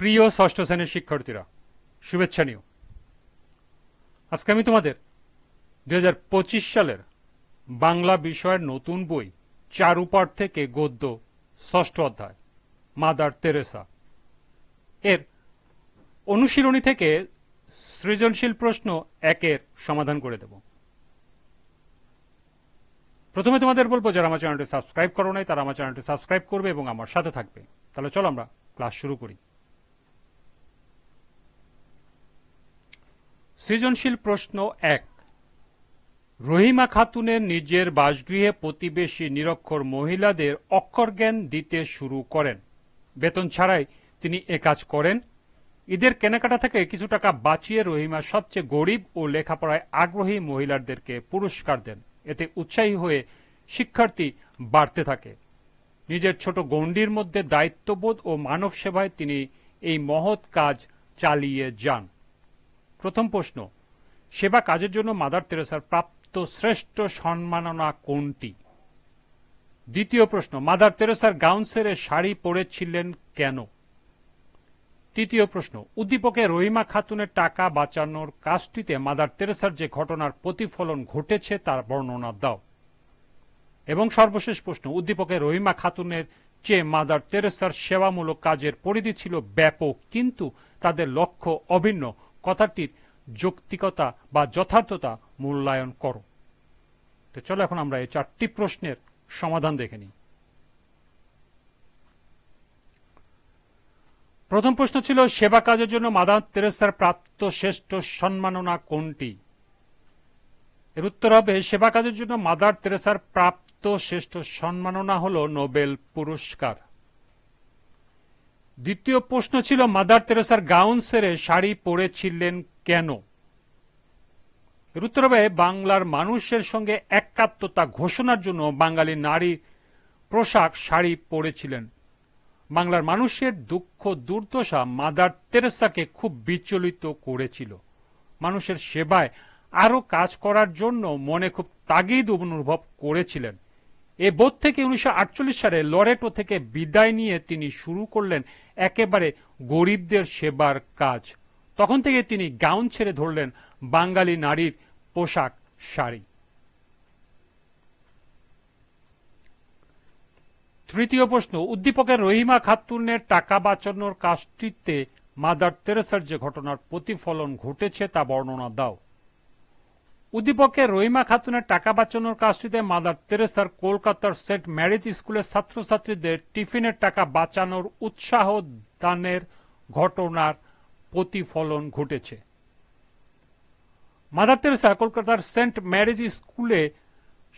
প্রিয় ষষ্ঠ শ্রেণির শিক্ষার্থীরা, শুভেচ্ছা নিও। আজকে আমি তোমাদের দু হাজার পঁচিশ সালের বাংলা বিষয়ের নতুন বই চারুপাঠ থেকে গদ্য, ষষ্ঠ অধ্যায়, মাদার তেরেসা। এর অনুশীলনী থেকে সৃজনশীল প্রশ্ন একের সমাধান করে দেব। প্রথমে তোমাদের বলব, যারা আমার চ্যানেলটি সাবস্ক্রাইব করো নাই, তারা আমার চ্যানেলটি সাবস্ক্রাইব করবে এবং আমার সাথে থাকবে। তাহলে চলো আমরা ক্লাস শুরু করি। সৃজনশীল প্রশ্ন এক। রহিমা খাতুনের নিজের বাসগৃহে প্রতিবেশী নিরক্ষর মহিলাদের অক্ষর জ্ঞান দিতে শুরু করেন। বেতন ছাড়াই তিনি এ কাজ করেন। ঈদের কেনাকাটা থেকে কিছু টাকা বাঁচিয়ে রহিমা সবচেয়ে গরিব ও লেখাপড়ায় আগ্রহী মহিলাদেরকে পুরস্কার দেন। এতে উৎসাহী হয়ে শিক্ষার্থী বাড়তে থাকে। নিজের ছোট গণ্ডির মধ্যে দায়িত্ববোধ ও মানব সেবায় তিনি এই মহৎ কাজ চালিয়ে যান। প্রথম প্রশ্ন, সেবা কাজের জন্য মাদার তেরেসার প্রাপ্ত শ্রেষ্ঠ সম্মাননা কোনটি? দ্বিতীয় প্রশ্ন, মাদার তেরেসার গাউন সেরে শাড়ি পরেছিলেন কেন? তৃতীয় প্রশ্ন, উদ্দীপকে রহিমা খাতুনের টাকা বাঁচানোর কাজটিতে মাদার তেরেসার যে ঘটনার প্রতিফলন ঘটেছে তার বর্ণনা দাও। এবং সর্বশেষ প্রশ্ন, উদ্দীপকে রহিমা খাতুনের চেয়ে মাদার তেরেসার সেবামূলক কাজের পরিধি ছিল ব্যাপক, কিন্তু তাদের লক্ষ্য অভিন্ন। কথাটির যৌক্তিকতা বা যথার্থতা মূল্যায়ন করো। তো চলো এখন আমরা এই চারটি প্রশ্নের সমাধান দেখে নিই। প্রথম প্রশ্ন ছিল, সেবা কাজের জন্য মাদার তেরেসার প্রাপ্ত শ্রেষ্ঠ সম্মাননা কোনটি? এর উত্তর হবে, সেবা কাজের জন্য মাদার তেরেসার প্রাপ্ত শ্রেষ্ঠ সম্মাননা হল নোবেল পুরস্কার। দ্বিতীয় প্রশ্ন ছিল, মাদার তেরেসার গাউন সেরে শাড়ি পরেছিলেন কেন? এর উত্তর হবে, বাংলার মানুষের সঙ্গে একাত্মতা ঘোষণার জন্য বাঙালি নারী পোশাক, শাড়ি পরেছিলেন। বাংলার মানুষের দুঃখ, দুর্দশা মাদার তেরেসাকে খুব বিচলিত করেছিল। মানুষের সেবায় আরও কাজ করার জন্য মনে খুব তাগিদ অনুভব করেছিলেন। এ বোধ থেকে উনিশশো আটচল্লিশ সালে লরেটো থেকে বিদায় নিয়ে তিনি শুরু করলেন একেবারে গরিবদের সেবার কাজ। তখন থেকে তিনি গাউন ছেড়ে ধরলেন বাঙালি নারীর পোশাক শাড়ি। তৃতীয় প্রশ্ন, উদ্দীপকের রহিমা খাতুনের টাকা বাঁচানোর কাজটিতে মাদার তেরেসার যে ঘটনার প্রতিফলন ঘটেছে তা বর্ণনা দাও। উদ্দীপকের রহিমা খাতুনের টাকা বাঁচানোর কাজটিতে মাদার তেরেসার কলকাতার সেন্ট ম্যারেজ স্কুলের ছাত্রছাত্রীদের টিফিনের টাকা বাঁচানোর উৎসাহ দানের ঘটনার প্রতিফলন ঘটেছে। মাদার তেরেসা কলকাতার সেন্ট ম্যারেজ স্কুলে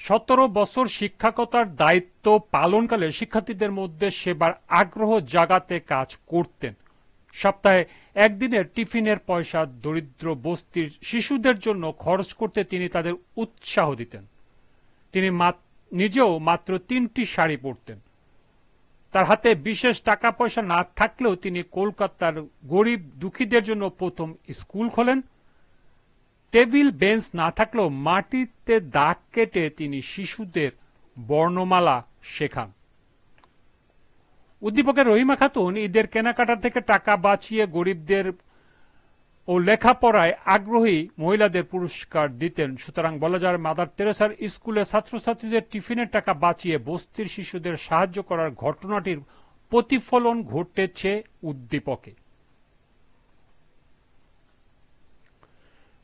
সতেরো বছর শিক্ষকতার দায়িত্ব পালনকালে শিক্ষার্থীদের মধ্যে সেবার আগ্রহ জাগাতে কাজ করতেন। সপ্তাহে একদিনের টিফিনের পয়সা, দরিদ্র, বস্তির শিশুদের জন্য খরচ করতে তিনি তাদের উৎসাহ দিতেন। তিনি নিজেও মাত্র তিনটি শাড়ি পরতেন। তার হাতে বিশেষ টাকা পয়সা না থাকলেও তিনি কলকাতার গরিব দুঃখীদের জন্য প্রথম স্কুল খোলেন। টেবিল, বেঞ্চ না থাকলেও মাটিতে দাগ কেটে তিনি শিশুদের বর্ণমালা শেখান। উদ্দীপকের রহিমা খাতুন ঈদের কেনাকাটা থেকে টাকা বাঁচিয়ে গরিবদের ও লেখাপড়ায় আগ্রহী মহিলাদের পুরস্কার দিতেন। সুতরাং বলা যায় মাদার টেরেসার স্কুলে ছাত্রছাত্রীদের টিফিনের টাকা বাঁচিয়ে বস্তির শিশুদের সাহায্য করার ঘটনাটির প্রতিফলন ঘটেছে উদ্দীপকে।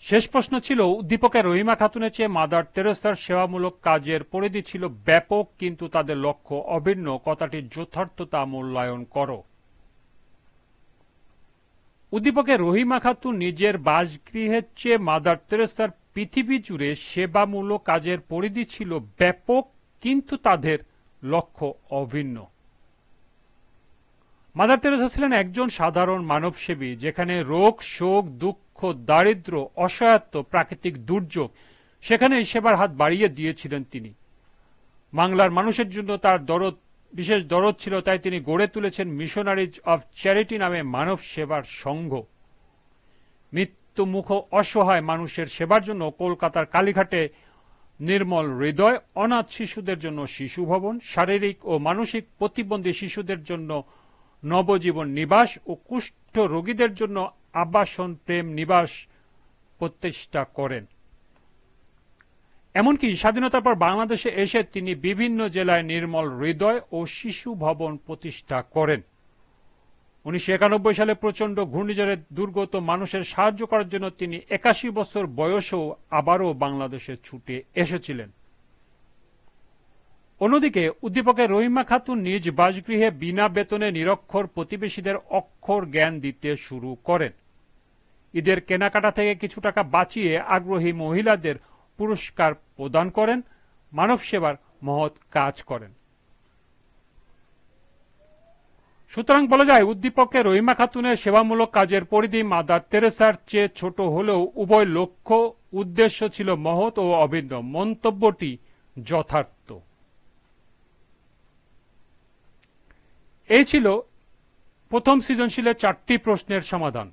শেষ প্রশ্ন ছিল, উদ্দীপকের রহিমা খাতুনের চেয়ে মাদার তেরেসার সেবামূলক কাজের পরিধি ছিল ব্যাপক, কিন্তু তাদের লক্ষ্য অভিন্ন। কথাটির যথার্থতা মূল্যায়ন করো। উদ্দীপকের রহিমা খাতুন নিজের বাসগৃহের চেয়ে মাদার তেরেসার পৃথিবী জুড়ে সেবামূলক কাজের পরিধি ছিল ব্যাপক, কিন্তু তাদের লক্ষ্য অভিন্ন। মাদার তেরেসা ছিলেন একজন সাধারণ মানবসেবী, যেখানে রোগ, শোক, দুঃখ দুঃখ দারিদ্র, অসহায়ত্ব, প্রাকৃতিক দুর্যোগ সেখানে সেবার হাত বাড়িয়ে দিয়েছিলেন তিনি। বাংলার মানুষের জন্য তার দরদ, বিশেষ দরদ ছিল, তাই তিনি গড়ে তুলেছেন মিশনারিজ অব চ্যারিটি নামে মানব সেবার সংঘ। মৃত্যুমুখ অসহায় মানুষের সেবার জন্য কলকাতার কালীঘাটে নির্মল হৃদয়, অনাথ শিশুদের জন্য শিশু ভবন, শারীরিক ও মানসিক প্রতিবন্ধী শিশুদের জন্য নবজীবন নিবাস ও কুষ্ঠ রোগীদের জন্য আবাসন, প্রেম, নিবাস প্রতিষ্ঠা করেন। এমনকি স্বাধীনতার পর বাংলাদেশে এসে তিনি বিভিন্ন জেলায় নির্মল হৃদয় ও শিশু ভবন প্রতিষ্ঠা করেন। উনিশশো একানব্বই সালে প্রচণ্ড ঘূর্ণিঝড়ে দুর্গত মানুষের সাহায্য করার জন্য তিনি একাশি বছর বয়সেও আবারও বাংলাদেশে ছুটে এসেছিলেন। অন্যদিকে উদ্দীপকের রহিমা খাতুন নিজ বাসগৃহে বিনা বেতনে নিরক্ষর প্রতিবেশীদের অক্ষর জ্ঞান দিতে শুরু করেন। ঈদের কেনাকাটা থেকে কিছু টাকা বাঁচিয়ে আগ্রহী মহিলাদের পুরস্কার প্রদান করেন, মানব সেবার মহৎ কাজ করেন। সুতরাং বলা যায়, উদ্দীপকের রহিমা খাতুনের সেবামূলক কাজের পরিধি মাদার তেরেসার চেয়ে ছোট হলেও উভয় লক্ষ্য, উদ্দেশ্য ছিল মহৎ ও অভিন্ন। মন্তব্যটি যথার্থ। এই ছিল প্রথম সৃজনশীলের চারটি প্রশ্নের সমাধান।